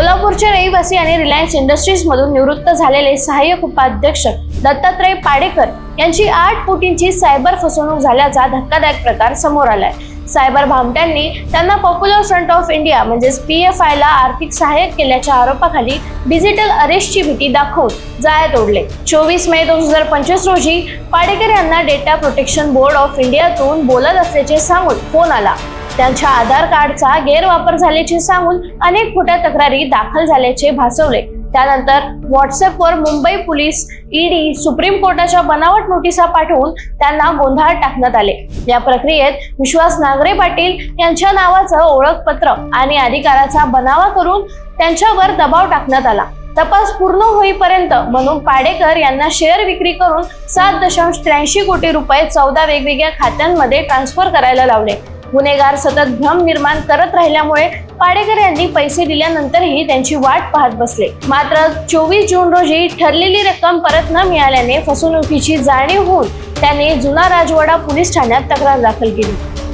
कोल्हापूरचे रहिवासी आणि रिलायन्स इंडस्ट्रीज मधून निवृत्त झालेले सहाय्यक उपाध्यक्ष दत्तात्रय पाडेकर यांची आठ कोटींची सायबर फसवणूक झाल्याचा धक्कादायक प्रकार समोर आलाय. सायबर भामट्यांनी त्यांना पॉप्युलर फ्रंट ऑफ इंडिया म्हणजेच पी एफ आयला आर्थिक सहाय्य केल्याच्या आरोपाखाली डिजिटल अरेस्टची भीती दाखवून जाळ्यात तोडले चोवीस मे दोन हजार पंचवीस रोजी पाडेकर यांना डेटा प्रोटेक्शन बोर्ड ऑफ इंडियातून बोलत असल्याचे सांगून फोन आला. त्यांच्या आधार कार्डचा गैरवापर झाल्याचे सांगून अनेक खोट्या तक्रारी दाखल झाल्याचे भासवले. त्यानंतर व्हॉट्सअपवर मुंबई पोलीस ईडी सुप्रीम कोर्टाच्या बनावट नोटिसा पाठवून त्यांना गोंधळात टाकण्यात आले. या प्रक्रियेत विश्वास नागरे पाटील यांच्या नावाचं ओळखपत्र आणि अधिकाराचा बनावा करून त्यांच्यावर दबाव टाकण्यात आला. तपास पूर्ण होईपर्यंत म्हणून पाडेकर यांना शेअर विक्री करून सात दशांश त्र्याऐंशी कोटी रुपये चौदा वेगवेगळ्या खात्यांमध्ये ट्रान्सफर करायला लावले. गुन्हेगार सतत भ्रम निर्माण करत राहिल्यामुळे पाडेकर यांनी पैसे दिल्यानंतरही त्यांची वाट पाहत बसले. मात्र चोवीस जून रोजी ठरलेली रक्कम परत न मिळाल्याने फसवणुकीची जाणीव होऊन त्यांनी जुना राजवाडा पोलीस ठाण्यात तक्रार दाखल केली.